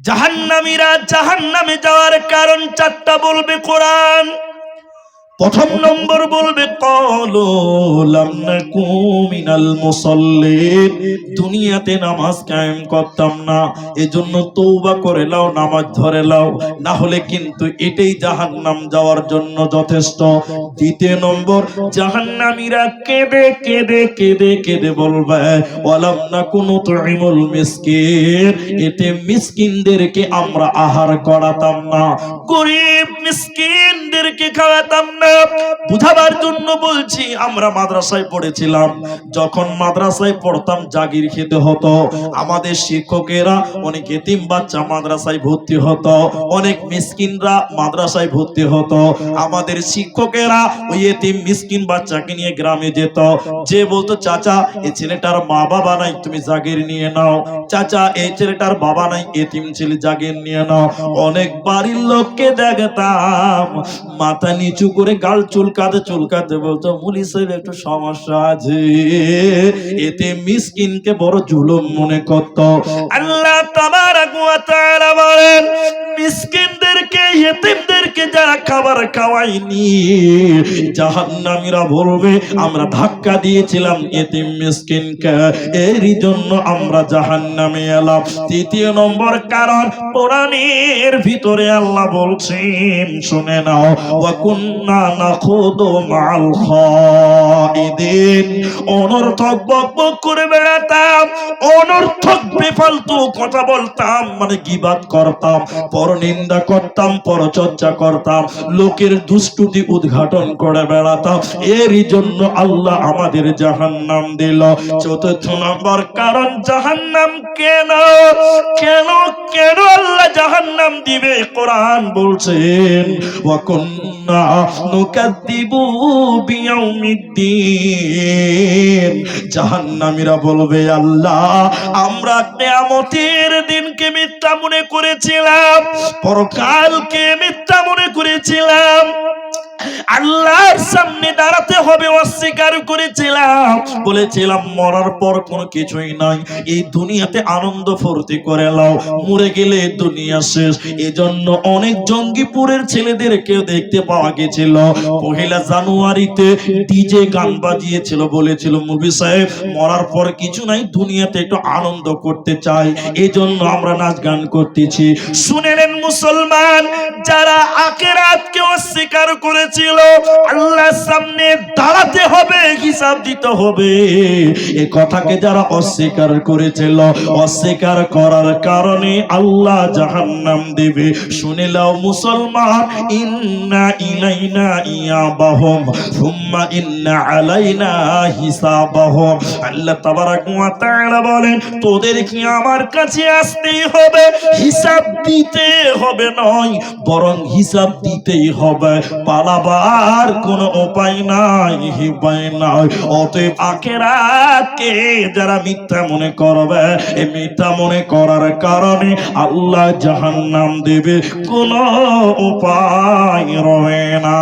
জাহান্নামীরা জাহান্নামে যাওয়ার কারণ চারটা বলবে কোরআন। প্রথম নম্বর বলবে মিনাল মুসাল্লিন। দুনিয়াতে নামাজ কায়েম করতাম না, এজন্য তওবা করে লাও, নামাজ ধরে লাও। না হলে কিন্তু এটাই জাহান্নাম যাওয়ার জন্য যথেষ্ট। দ্বিতীয় নম্বর, জাহান্নামীরা কেঁদে কেঁদে কেঁদে কেঁদে বলবে, ওয়ালাম নাকুনু তুইমুল মিসকিন। এতে মিসকিনদেরকে আমরা আহার করাতাম না। গরিব মিসকিনদেরকে খাওয়াতাম না। বুঝাবার জন্য বলছি, আমরা মাদ্রাসায় পড়েছিলাম। যখন মাদ্রাসায় পড়তাম, জাগির খেতে হতো। আমাদের শিক্ষকেরা অনেক এতিম বাচ্চা মাদ্রাসায় ভর্তি হতো। অনেক মিসকিনরা মাদ্রাসায় ভর্তি হতো। আমাদের শিক্ষকেরা ওই এতিম মিসকিন বাচ্চাকে নিয়ে গ্রামে যেত। যে বলতো, চাচা এই ছেলেটার মা বাবা নাই, তুমি জাগির নিয়ে নাও। চাচা এই ছেলেটার বাবা নাই, এতিম ছেলে জাগির নিয়ে নাও। অনেক বাড়ির লোককে দেখতাম, মাথা নিচু করে গাল চুলকাতে চুলকাতে বলতো মুলি সাহেব একটু সমস্যা আছে। এতে মিসকিনকে বড় জুলুম মনে করতো। আল্লাহ তাবারাক খাবার খাওয়ায়নি জাহান্নামীরা বলবে, আমরা ধাক্কা দিয়েছিলাম এতিম মিসকিনকে। এরই জন্য আমরা জাহান্নামে এলাম। তৃতীয় নম্বর কারণ, কোরআনের ভিতরে আল্লাহ বলছেন, শুনে নাও, ওয়া কুন্না নাখুদু মাল অনর্থক বকবক করে বেড়াতাম, অনর্থক বেফালতু কথা বলতাম মানে গিবাদ করতাম, পরনিন্দা করতাম, পরচর্চা করতাম। লোকের দুষ্টুতি উদ্ঘাটন করে বেড়াতাম এরই জন্য আল্লাহ আমাদের জাহান্নাম দিল। চতুর্থ নম্বর কারণ জাহান্নাম কেন? কেন কেন আল্লাহ জাহান্নাম দিবে? কোরআন বলছেন বলবে, আল্লাহ, আমরা কিয়ামতের দিনকে মিথ্যা মনে করেছিলাম। পরকালকে মিথ্যা করেছিলাম আল্লাহর সামনে দাঁড়াতে হবে, অস্বীকার করেছিলাম। বলেছিলাম, মরার পর কোনো কিছুই এই দুনিয়াতে আনন্দ ফুর্তি করে লাও মরে গেলে দুনিয়া শেষ। এজন্য অনেক জঙ্গিপুরের ছেলেদেরকেও দেখতে পাওয়া গেছিল। পহেলা জানুয়ারিতে ডিজে গান বাজিয়েছিল, বলেছিল সাহেব, মরার পর কিছু নাই, দুনিয়াতে একটু আনন্দ করতে চাই। এজন্য আমরা নাচ গান করতেছি। শুনেলেন মুসলমান, যারা আখেরাতকে অস্বীকার করেছিল আল্লাহর সামনে দাঁড়াতে হবে, হিসাব দিতে হবে। এই কথাকে যারা অস্বীকার করেছিল, অস্বীকার করার কারণে আল্লাহ জাহান্নাম দেবে। শুনে লাও মুসলমান, ইন্না ইলাইনা ইয়াবাহুম, সুম্মা ইন্না আলাইনা হিসাবাহুম। আল্লাহ তাবারাক ওয়া তাআলা বলেন, তোদের কি আমার কাছে আসতেই হবে? হিসাব দিতে হবে নয়, বরং হিসাব দিতেই হবে। পালাবার কোনো উপায় নাই নাই। অতএব আখেরাতকে যারা মিথ্যা মনে করবে এই মিথ্যা মনে করার কারণে আল্লাহ জাহান্নাম দেবে। কোনো উপায় রয়ে না।